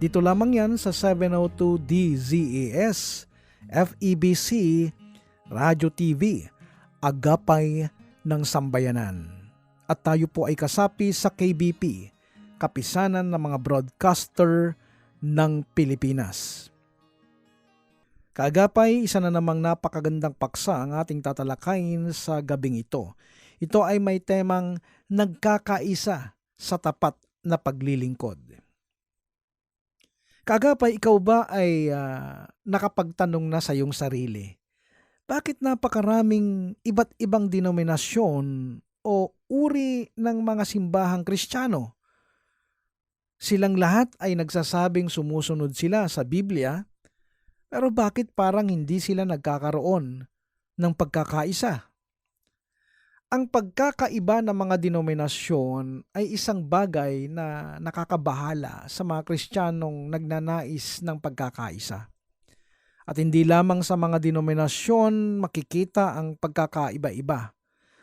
Dito lamang yan sa 702 DZAS, FEBC, Radyo TV, Agapay ng Sambayanan at tayo po ay kasapi sa KBP, Kapisanan ng mga Broadcaster ng Pilipinas. Kaagapay, isa na namang napakagandang paksa ang ating tatalakayin sa gabing ito. Ito ay may temang nagkakaisa sa tapat na paglilingkod. Kaagapay, ikaw ba ay uh, nakapagtanong na sa iyong sarili? Bakit napakaraming iba't ibang denominasyon o uri ng mga simbahang kristyano. Silang lahat ay nagsasabing sumusunod sila sa Biblia, pero bakit parang hindi sila nagkakaroon ng pagkakaisa? Ang pagkakaiba ng mga denominasyon ay isang bagay na nakakabahala sa mga Kristiyanong nagnanais ng pagkakaisa. At hindi lamang sa mga denominasyon makikita ang pagkakaiba-iba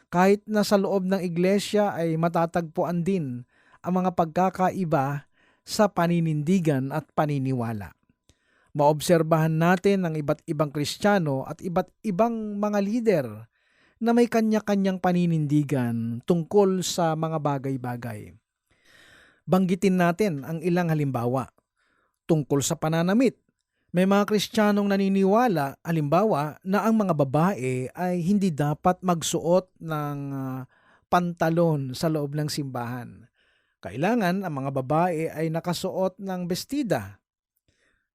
kahit na sa loob ng iglesia ay matatagpuan din ang mga pagkakaiba sa paninindigan at paniniwala. Maobserbahan natin ang iba't ibang kristyano at iba't ibang mga lider na may kanya-kanyang paninindigan tungkol sa mga bagay-bagay. Banggitin natin ang ilang halimbawa. Tungkol sa pananamit, may mga Kristiyanong naniniwala, halimbawa, na ang mga babae ay hindi dapat magsuot ng uh, pantalon sa loob ng simbahan. Kailangan ang mga babae ay nakasuot ng bestida.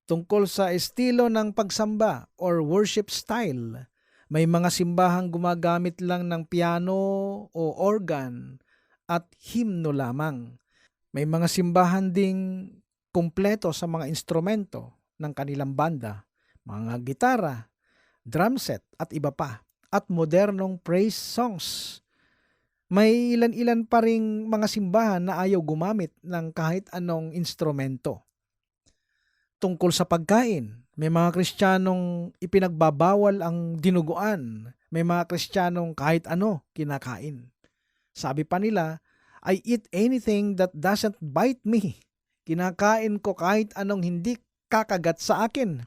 Tungkol sa estilo ng pagsamba or worship style, may mga simbahang gumagamit lang ng piano o organ at himno lamang. May mga simbahan ding kumpleto sa mga instrumento ng kanilang banda, mga gitara, drum set at iba pa, at modernong praise songs. May ilan-ilan pa ring mga simbahan na ayaw gumamit ng kahit anong instrumento. Tungkol sa pagkain, may mga Kristiyanong ipinagbabawal ang dinuguan. May mga Kristiyanong kahit ano kinakain. Sabi pa nila, I eat anything that doesn't bite me. Kinakain ko kahit anong hindi kakagat sa akin.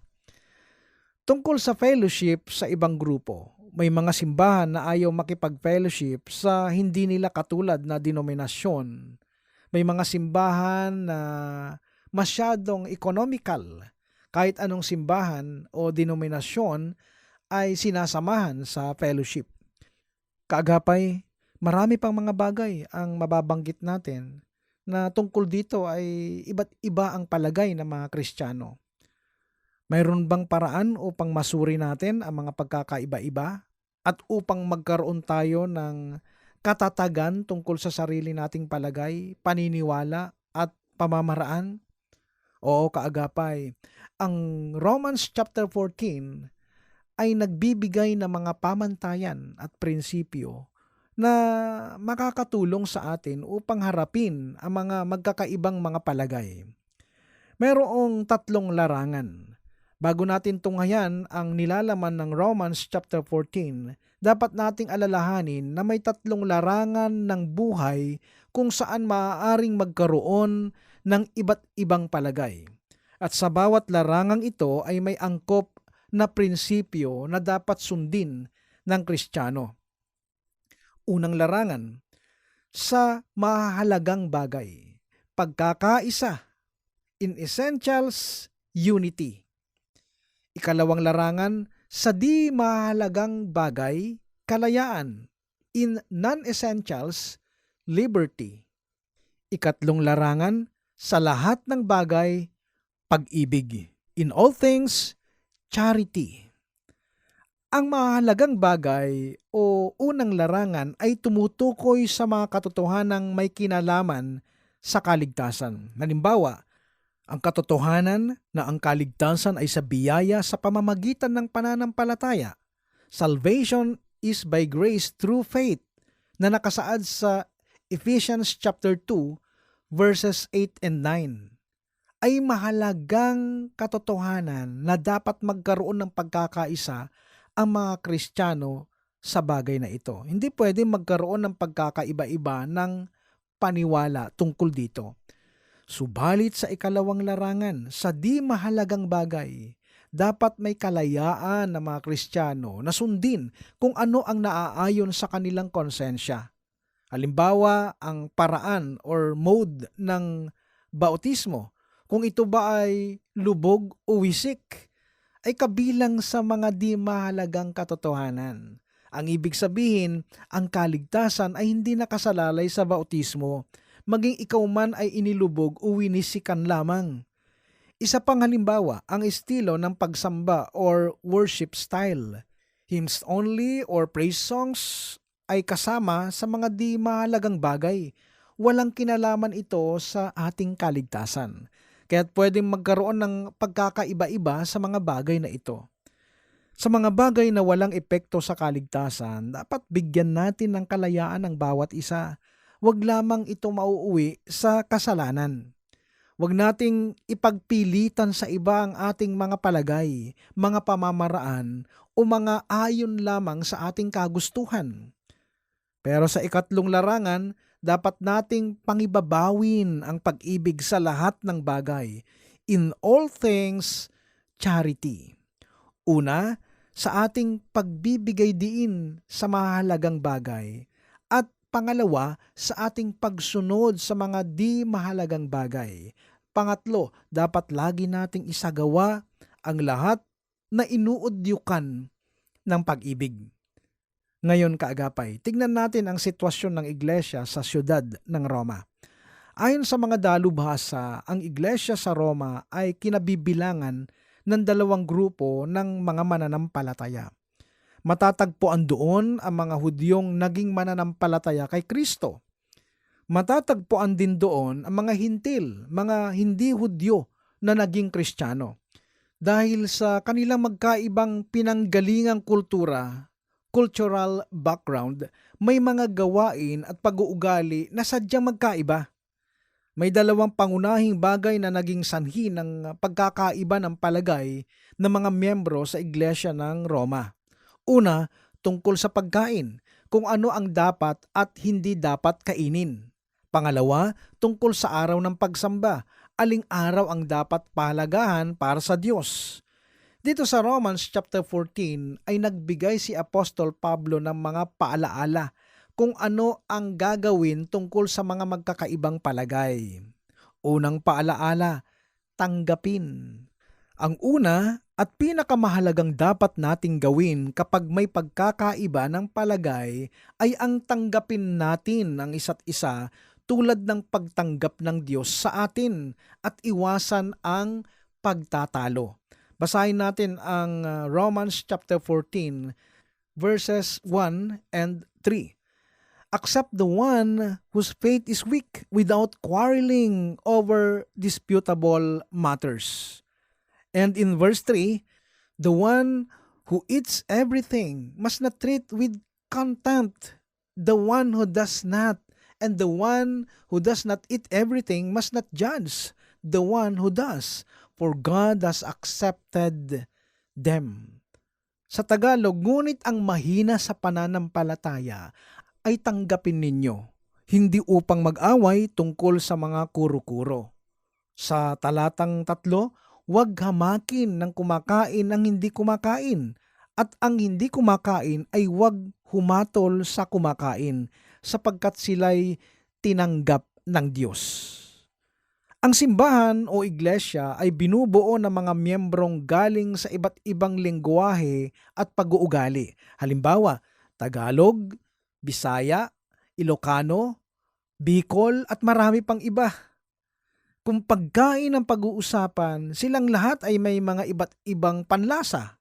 Tungkol sa fellowship sa ibang grupo, may mga simbahan na ayaw makipag-fellowship sa hindi nila katulad na denominasyon. May mga simbahan na masyadong economical. Kahit anong simbahan o denominasyon ay sinasamahan sa fellowship. Kaagapay, marami pang mga bagay ang mababanggit natin na tungkol dito ay iba't iba ang palagay ng mga Kristiyano. Mayroon bang paraan upang masuri natin ang mga pagkakaiba-iba at upang magkaroon tayo ng katatagan tungkol sa sarili nating palagay, paniniwala at pamamaraan? Oo, kaagapay. Ang Romans chapter 14 ay nagbibigay ng mga pamantayan at prinsipyo na makakatulong sa atin upang harapin ang mga magkakaibang mga palagay. Merong tatlong larangan. Bago natin tunghayan ang nilalaman ng Romans chapter 14, dapat nating alalahanin na may tatlong larangan ng buhay kung saan maaaring magkaroon ng iba't ibang palagay. At sa bawat larangang ito ay may angkop na prinsipyo na dapat sundin ng Kristiyano. Unang larangan, sa mahalagang bagay, pagkakaisa, in essentials, unity. Ikalawang larangan, sa di mahalagang bagay, kalayaan, in non-essentials, liberty. Ikatlong larangan, sa lahat ng bagay, pag-ibig. In all things, charity. Ang mahalagang bagay o unang larangan ay tumutukoy sa mga katotohanang may kinalaman sa kaligtasan. Halimbawa, Ang katotohanan na ang kaligtasan ay sa biyaya sa pamamagitan ng pananampalataya. Salvation is by grace through faith na nakasaad sa Ephesians chapter 2 verses 8 and 9 ay mahalagang katotohanan na dapat magkaroon ng pagkakaisa ang mga Kristiyano sa bagay na ito. Hindi pwede magkaroon ng pagkakaiba-iba ng paniwala tungkol dito. Subalit sa ikalawang larangan, sa di mahalagang bagay, dapat may kalayaan ng mga Kristiyano na sundin kung ano ang naaayon sa kanilang konsensya. Halimbawa, ang paraan or mode ng bautismo, kung ito ba ay lubog o wisik, ay kabilang sa mga di mahalagang katotohanan. Ang ibig sabihin, ang kaligtasan ay hindi nakasalalay sa bautismo, maging ikaw man ay inilubog o winisikan lamang. Isa pang halimbawa, ang estilo ng pagsamba or worship style. Hymns only or praise songs ay kasama sa mga di mahalagang bagay. Walang kinalaman ito sa ating kaligtasan. Kaya't pwedeng magkaroon ng pagkakaiba-iba sa mga bagay na ito. Sa mga bagay na walang epekto sa kaligtasan, dapat bigyan natin ng kalayaan ng bawat isa. Huwag lamang ito mauuwi sa kasalanan. Huwag nating ipagpilitan sa iba ang ating mga palagay, mga pamamaraan o mga ayon lamang sa ating kagustuhan. Pero sa ikatlong larangan, dapat nating pangibabawin ang pag-ibig sa lahat ng bagay. In all things, charity. Una, sa ating pagbibigay diin sa mahalagang bagay. At pangalawa, sa ating pagsunod sa mga di mahalagang bagay. Pangatlo, dapat lagi nating isagawa ang lahat na inuudyukan ng pag-ibig. Ngayon kaagapay, tignan natin ang sitwasyon ng iglesia sa siyudad ng Roma. Ayon sa mga dalubhasa, ang iglesia sa Roma ay kinabibilangan ng dalawang grupo ng mga mananampalataya. Matatagpuan doon ang mga Hudyong naging mananampalataya kay Kristo. Matatagpuan din doon ang mga hintil, mga hindi Hudyo na naging Kristiyano. Dahil sa kanilang magkaibang pinanggalingang kultura, cultural background, may mga gawain at pag-uugali na sadyang magkaiba. May dalawang pangunahing bagay na naging sanhi ng pagkakaiba ng palagay ng mga miyembro sa Iglesia ng Roma. Una, tungkol sa pagkain, kung ano ang dapat at hindi dapat kainin. Pangalawa, tungkol sa araw ng pagsamba, aling araw ang dapat pahalagahan para sa Diyos. Dito sa Romans chapter 14 ay nagbigay si Apostol Pablo ng mga paalaala kung ano ang gagawin tungkol sa mga magkakaibang palagay. Unang paalaala, tanggapin. Ang una at pinakamahalagang dapat nating gawin kapag may pagkakaiba ng palagay ay ang tanggapin natin ang isa't isa tulad ng pagtanggap ng Diyos sa atin at iwasan ang pagtatalo. Basahin natin ang uh, Romans chapter 14 verses 1 and 3 accept the one whose faith is weak without quarreling over disputable matters. And in verse 3, the one who eats everything must not treat with contempt. The one who does not, and the one who does not eat everything must not judge. The one who does, for God has accepted them. Sa Tagalog, ngunit ang mahina sa pananampalataya ay tanggapin ninyo, hindi upang mag-away tungkol sa mga kuro-kuro. Sa talatang tatlo, huwag hamakin ng kumakain ang hindi kumakain, at ang hindi kumakain ay huwag humatol sa kumakain, sapagkat sila'y tinanggap ng Diyos. Ang simbahan o iglesia ay binubuo ng mga miyembrong galing sa iba't ibang lengguwahe at pag-uugali. Halimbawa, Tagalog, Bisaya, Ilocano, Bicol at marami pang iba. Kung pagkain ang pag-uusapan, silang lahat ay may mga iba't ibang panlasa.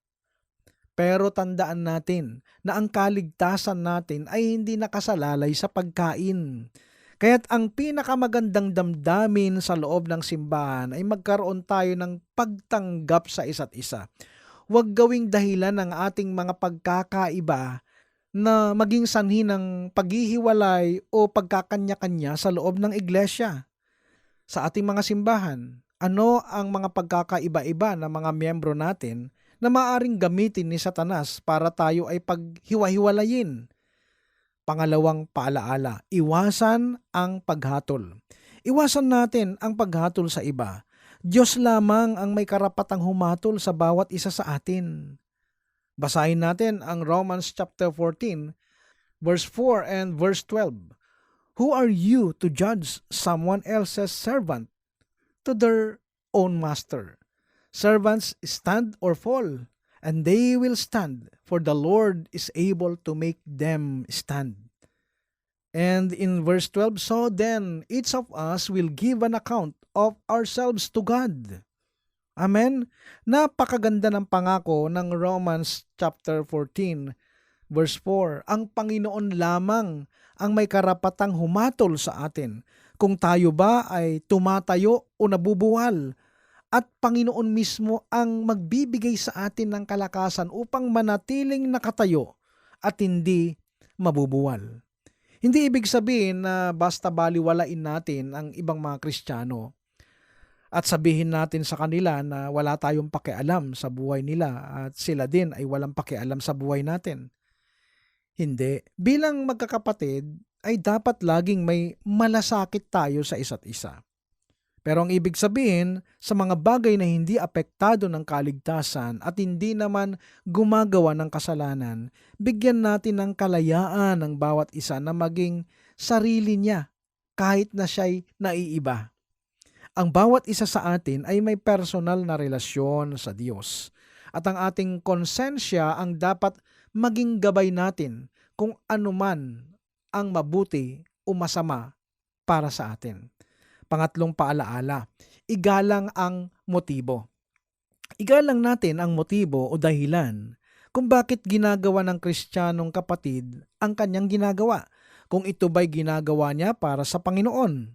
Pero tandaan natin na ang kaligtasan natin ay hindi nakasalalay sa pagkain. Kaya't ang pinakamagandang damdamin sa loob ng simbahan ay magkaroon tayo ng pagtanggap sa isa't isa. Huwag gawing dahilan ng ating mga pagkakaiba na maging sanhi ng paghihiwalay o pagkakanya-kanya sa loob ng iglesia. Sa ating mga simbahan, ano ang mga pagkakaiba-iba ng mga miyembro natin na maaring gamitin ni Satanas para tayo ay paghiwa-hiwalayin? Pangalawang paalaala, iwasan ang paghatol. Iwasan natin ang paghatol sa iba. Diyos lamang ang may karapatang humatol sa bawat isa sa atin. Basahin natin ang Romans chapter 14, verse 4 and verse 12. Who are you to judge someone else's servant to their own master? Servants stand or fall, and they will stand, for the Lord is able to make them stand. And in verse 12, so then each of us will give an account of ourselves to God. Amen? Napakaganda ng pangako ng Romans chapter 14 verse 4. Ang Panginoon lamang ang may karapatang humatol sa atin kung tayo ba ay tumatayo o nabubuwal at Panginoon mismo ang magbibigay sa atin ng kalakasan upang manatiling nakatayo at hindi mabubuwal. Hindi ibig sabihin na basta baliwalain natin ang ibang mga Kristiyano at sabihin natin sa kanila na wala tayong pakialam sa buhay nila at sila din ay walang pakialam sa buhay natin. Hindi. Bilang magkakapatid ay dapat laging may malasakit tayo sa isa't isa. Pero ang ibig sabihin, sa mga bagay na hindi apektado ng kaligtasan at hindi naman gumagawa ng kasalanan, bigyan natin ng kalayaan ng bawat isa na maging sarili niya kahit na siya'y naiiba. Ang bawat isa sa atin ay may personal na relasyon sa Diyos. At ang ating konsensya ang dapat maging gabay natin kung anuman ang mabuti o masama para sa atin. Pangatlong paalaala, igalang ang motibo. Igalang natin ang motibo o dahilan kung bakit ginagawa ng kristyanong kapatid ang kanyang ginagawa. Kung ito ba'y ginagawa niya para sa Panginoon.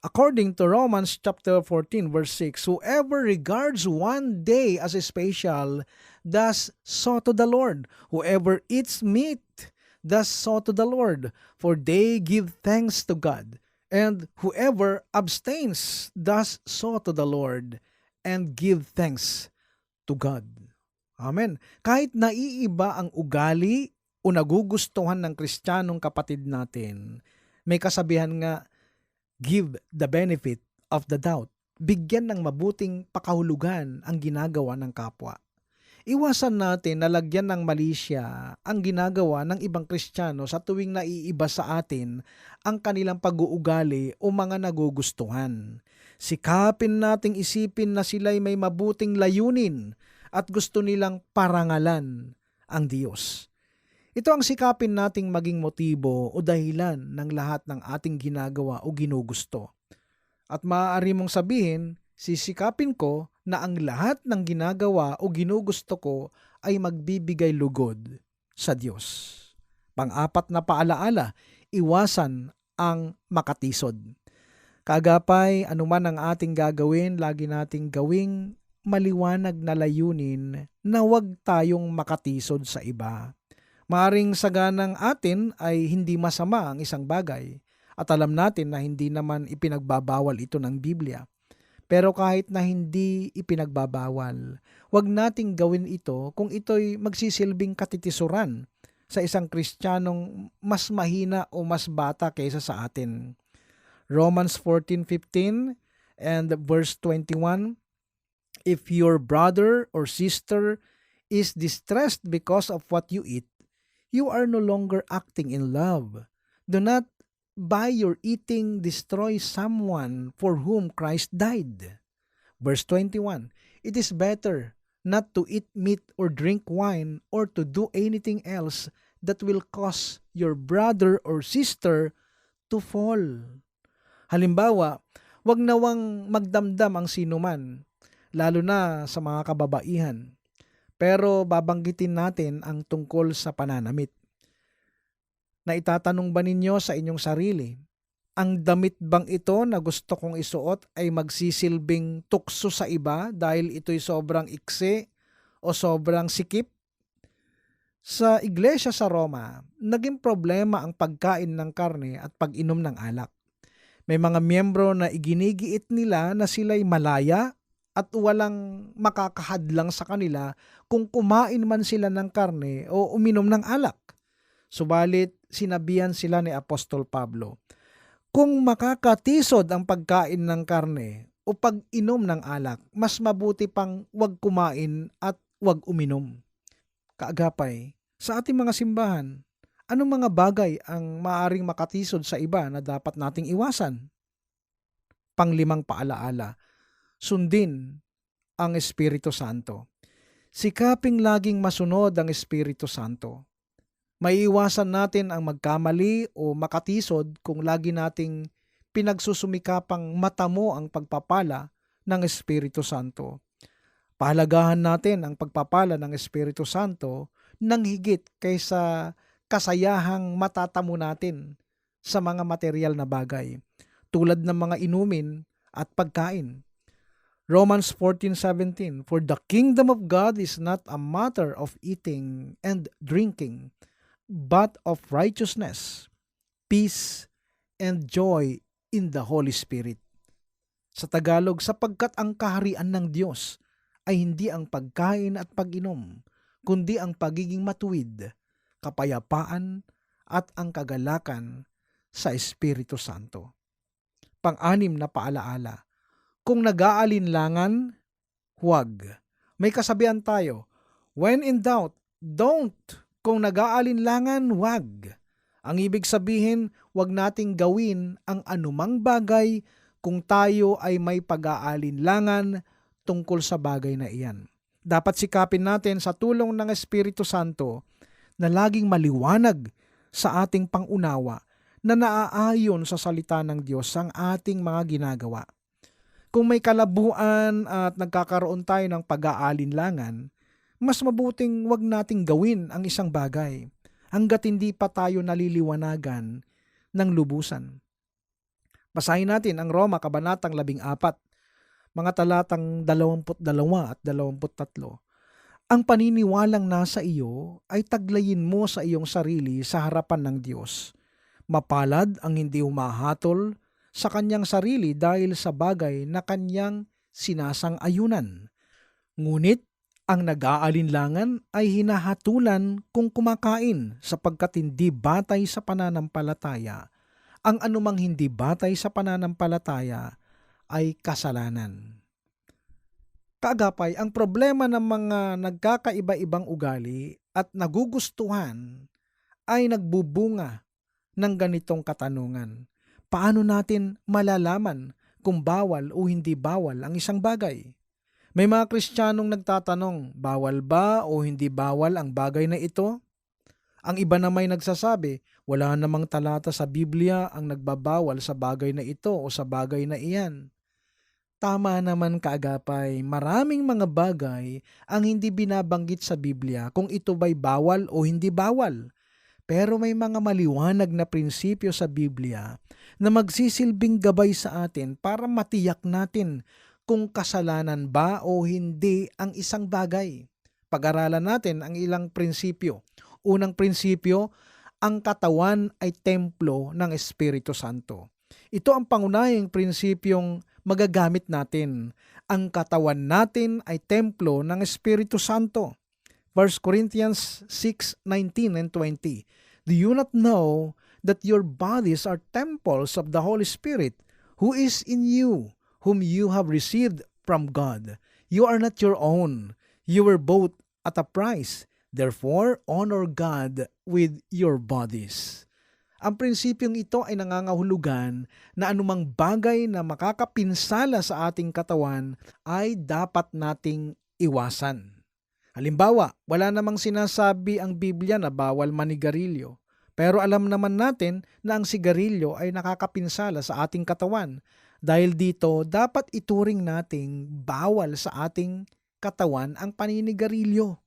According to Romans chapter 14 verse 6, whoever regards one day as special does so to the Lord. Whoever eats meat does so to the Lord, for they give thanks to God. And whoever abstains does so to the Lord and give thanks to God. Amen. Kahit naiiba ang ugali o nagugustuhan ng kristyanong kapatid natin, may kasabihan nga, give the benefit of the doubt. Bigyan ng mabuting pakahulugan ang ginagawa ng kapwa. Iwasan natin na lagyan ng malisya ang ginagawa ng ibang Kristiyano sa tuwing naiiba sa atin ang kanilang pag-uugali o mga nagugustuhan. Sikapin nating isipin na sila'y may mabuting layunin at gusto nilang parangalan ang Diyos. Ito ang sikapin nating maging motibo o dahilan ng lahat ng ating ginagawa o ginugusto. At maaari mong sabihin, sisikapin ko na ang lahat ng ginagawa o ginugusto ko ay magbibigay lugod sa Diyos. Pang-apat na paalaala, iwasan ang makatisod. Kagapay, anuman ang ating gagawin, lagi nating gawing maliwanag na layunin na huwag tayong makatisod sa iba. Maring saganang atin ay hindi masama ang isang bagay at alam natin na hindi naman ipinagbabawal ito ng Biblia. Pero kahit na hindi ipinagbabawal, wag nating gawin ito kung ito'y magsisilbing katitisuran sa isang kristyanong mas mahina o mas bata kaysa sa atin. Romans 14:15 and verse 21 If your brother or sister is distressed because of what you eat, you are no longer acting in love. Do not by your eating destroy someone for whom Christ died. Verse 21 It is better not to eat meat or drink wine or to do anything else that will cause your brother or sister to fall. Halimbawa, wag nawang magdamdam ang sinuman, lalo na sa mga kababaihan. Pero babanggitin natin ang tungkol sa pananamit na itatanong ba ninyo sa inyong sarili, Ang damit bang ito na gusto kong isuot ay magsisilbing tukso sa iba dahil ito'y sobrang iksi o sobrang sikip? Sa iglesia sa Roma, naging problema ang pagkain ng karne at pag-inom ng alak. May mga miyembro na iginigiit nila na sila'y malaya at walang makakahadlang sa kanila kung kumain man sila ng karne o uminom ng alak. Subalit, sinabihan sila ni Apostol Pablo, kung makakatisod ang pagkain ng karne o pag-inom ng alak, mas mabuti pang wag kumain at wag uminom. Kaagapay, sa ating mga simbahan, anong mga bagay ang maaring makatisod sa iba na dapat nating iwasan? Panglimang paalaala, sundin ang Espiritu Santo. Sikaping laging masunod ang Espiritu Santo. Maiiwasan natin ang magkamali o makatisod kung lagi nating pinagsusumikapang matamo ang pagpapala ng Espiritu Santo. Pahalagahan natin ang pagpapala ng Espiritu Santo nang higit kaysa kasayahang matatamo natin sa mga material na bagay tulad ng mga inumin at pagkain. Romans 14:17 For the kingdom of God is not a matter of eating and drinking but of righteousness, peace, and joy in the Holy Spirit. Sa Tagalog, sapagkat ang kaharian ng Diyos ay hindi ang pagkain at pag-inom, kundi ang pagiging matuwid, kapayapaan, at ang kagalakan sa Espiritu Santo. Pang-anim na paalaala, kung nag-aalinlangan, huwag. May kasabihan tayo, when in doubt, don't kung nag-aalinlangan, wag. Ang ibig sabihin, wag nating gawin ang anumang bagay kung tayo ay may pag-aalinlangan tungkol sa bagay na iyan. Dapat sikapin natin sa tulong ng Espiritu Santo na laging maliwanag sa ating pangunawa na naaayon sa salita ng Diyos ang ating mga ginagawa. Kung may kalabuan at nagkakaroon tayo ng pag-aalinlangan, mas mabuting wag nating gawin ang isang bagay hanggat hindi pa tayo naliliwanagan ng lubusan. Basahin natin ang Roma Kabanatang 14, mga talatang 22 at 23. Ang paniniwalang nasa iyo ay taglayin mo sa iyong sarili sa harapan ng Diyos. Mapalad ang hindi humahatol sa kanyang sarili dahil sa bagay na kanyang sinasang-ayunan. Ngunit ang nag-aalinlangan ay hinahatulan kung kumakain sapagkat hindi batay sa pananampalataya. Ang anumang hindi batay sa pananampalataya ay kasalanan. Kaagapay, ang problema ng mga nagkakaiba-ibang ugali at nagugustuhan ay nagbubunga ng ganitong katanungan. Paano natin malalaman kung bawal o hindi bawal ang isang bagay? May mga Kristiyanong nagtatanong, bawal ba o hindi bawal ang bagay na ito? Ang iba na may nagsasabi, wala namang talata sa Biblia ang nagbabawal sa bagay na ito o sa bagay na iyan. Tama naman kaagapay, maraming mga bagay ang hindi binabanggit sa Biblia kung ito ba'y bawal o hindi bawal. Pero may mga maliwanag na prinsipyo sa Biblia na magsisilbing gabay sa atin para matiyak natin kung kasalanan ba o hindi ang isang bagay. Pag-aralan natin ang ilang prinsipyo. Unang prinsipyo, ang katawan ay templo ng Espiritu Santo. Ito ang pangunahing prinsipyong magagamit natin. Ang katawan natin ay templo ng Espiritu Santo. 1 Corinthians 6:19 and 20. Do you not know that your bodies are temples of the Holy Spirit who is in you, whom you have received from God? You are not your own. You were bought at a price. Therefore, honor God with your bodies. Ang prinsipyong ito ay nangangahulugan na anumang bagay na makakapinsala sa ating katawan ay dapat nating iwasan. Halimbawa, wala namang sinasabi ang Biblia na bawal manigarilyo. Pero alam naman natin na ang sigarilyo ay nakakapinsala sa ating katawan. Dahil dito, dapat ituring nating bawal sa ating katawan ang paninigarilyo.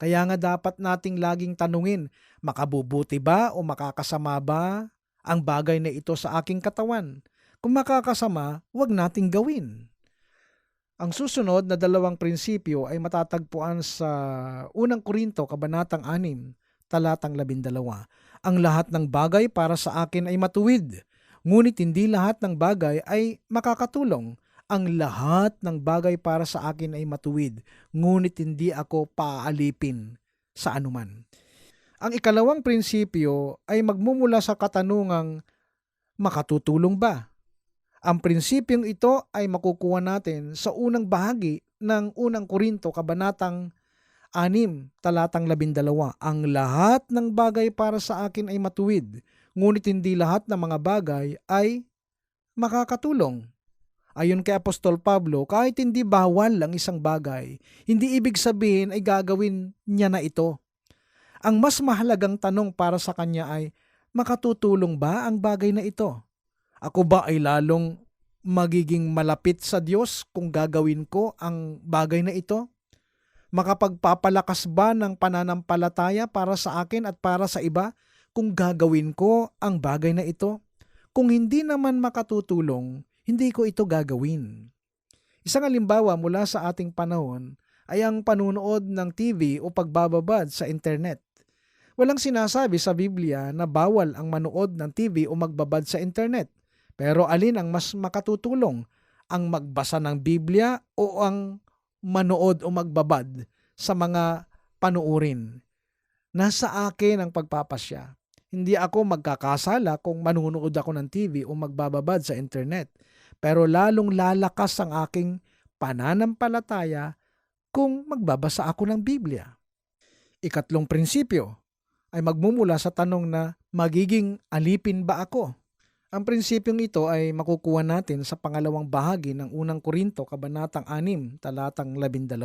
Kaya nga dapat nating laging tanungin, makabubuti ba o makakasama ba ang bagay na ito sa aking katawan. Kung makakasama, huwag nating gawin. Ang susunod na dalawang prinsipyo ay matatagpuan sa unang Korinto, Kabanatang 6, talatang 12. Ang lahat ng bagay para sa akin ay matuwid, ngunit hindi lahat ng bagay ay makakatulong. Ang lahat ng bagay para sa akin ay matuwid, ngunit hindi ako paaalipin sa anuman. Ang ikalawang prinsipyo ay magmumula sa katanungang makatutulong ba? Ang prinsipyong ito ay makukuha natin sa unang bahagi ng unang Korinto kabanatang 6 talatang 12. Ang lahat ng bagay para sa akin ay matuwid, ngunit hindi lahat ng mga bagay ay makakatulong. Ayon kay Apostol Pablo, kahit hindi bawal ang isang bagay, hindi ibig sabihin ay gagawin niya na ito. Ang mas mahalagang tanong para sa kanya ay, makatutulong ba ang bagay na ito? Ako ba ay lalong magiging malapit sa Diyos kung gagawin ko ang bagay na ito? Makapagpapalakas ba ng pananampalataya para sa akin at para sa iba kung gagawin ko ang bagay na ito? Kung hindi naman makatutulong, hindi ko ito gagawin. Isang halimbawa mula sa ating panahon ay ang panunood ng TV o pagbababad sa internet. Walang sinasabi sa Biblia na bawal ang manood ng TV o magbabad sa internet. Pero alin ang mas makatutulong? Ang magbasa ng Biblia o ang manood o magbabad sa mga panuurin? Nasa akin ang pagpapasya. Hindi ako magkakasala kung manunood ako ng TV o magbababad sa internet. Pero lalong lalakas ang aking pananampalataya kung magbabasa ako ng Biblia. Ikatlong prinsipyo ay magmumula sa tanong na magiging alipin ba ako? Ang prinsipyong ito ay makukuha natin sa pangalawang bahagi ng unang Korinto, kabanatang 6, talatang 12.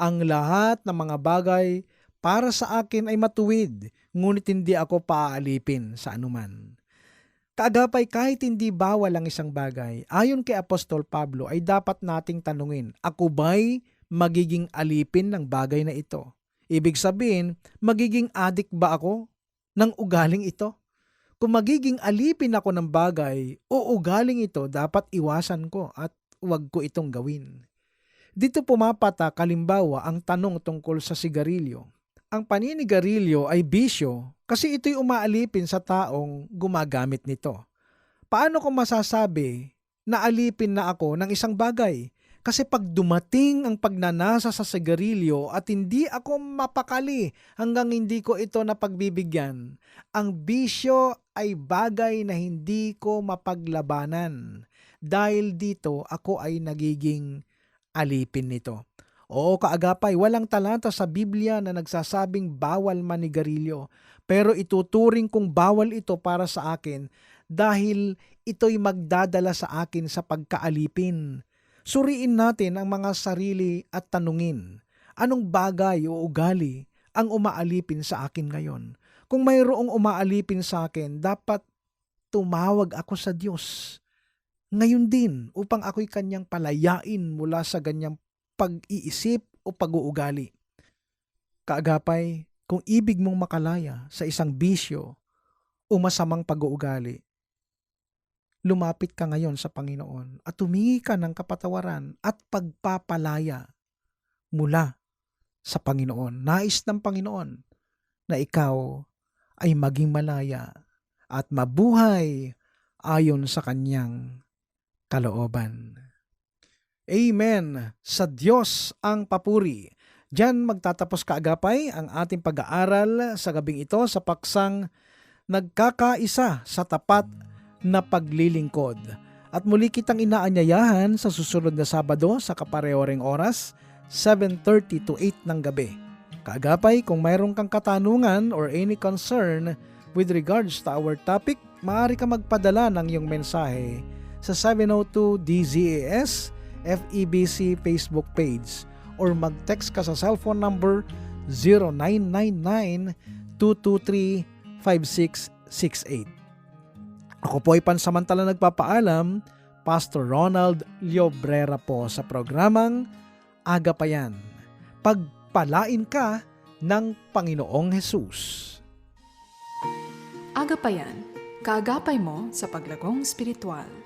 Ang lahat ng mga bagay para sa akin ay matuwid, ngunit hindi ako paaalipin sa anuman. Kaagapay kahit hindi bawal ang isang bagay, ayon kay Apostol Pablo ay dapat nating tanungin, ako ba'y magiging alipin ng bagay na ito? Ibig sabihin, magiging adik ba ako ng ugaling ito? Kung magiging alipin ako ng bagay o ugaling ito, dapat iwasan ko at huwag ko itong gawin. Dito pumapata kalimbawa ang tanong tungkol sa sigarilyo. Ang paninigarilyo ay bisyo kasi ito'y umaalipin sa taong gumagamit nito. Paano ko masasabi na alipin na ako ng isang bagay? Kasi pag dumating ang pagnanasa sa sigarilyo at hindi ako mapakali hanggang hindi ko ito napagbibigyan, ang bisyo ay bagay na hindi ko mapaglabanan. Dahil dito ako ay nagiging alipin nito. Oo, kaagapay, walang talata sa Biblia na nagsasabing bawal manigarilyo. Pero ituturing kong bawal ito para sa akin dahil ito'y magdadala sa akin sa pagkaalipin. Suriin natin ang mga sarili at tanungin, anong bagay o ugali ang umaalipin sa akin ngayon? Kung mayroong umaalipin sa akin, dapat tumawag ako sa Diyos. Ngayon din upang ako'y kanyang palayain mula sa ganyang pag-iisip o pag-uugali. Kaagapay, kung ibig mong makalaya sa isang bisyo o masamang pag-uugali, lumapit ka ngayon sa Panginoon at tumingi ka ng kapatawaran at pagpapalaya mula sa Panginoon. Nais ng Panginoon na ikaw ay maging malaya at mabuhay ayon sa kanyang kalooban. Amen. Sa Diyos ang papuri. Diyan magtatapos kaagapay ang ating pag-aaral sa gabing ito sa paksang nagkakaisa sa tapat na paglilingkod. At muli kitang inaanyayahan sa susunod na Sabado sa kapareho ring oras, 7.30 to 8 ng gabi. Kaagapay, kung mayroon kang katanungan or any concern with regards to our topic, maaari ka magpadala ng iyong mensahe sa 702 DZAS FEBC Facebook page or mag-text ka sa cellphone number 0999-223-5668. Ako po ay pansamantala nagpapaalam, Pastor Ronald Liobrera po sa programang Aga pa yan. Pagpalain ka ng Panginoong Hesus. Agapayan, kaagapay mo sa paglagong spiritual.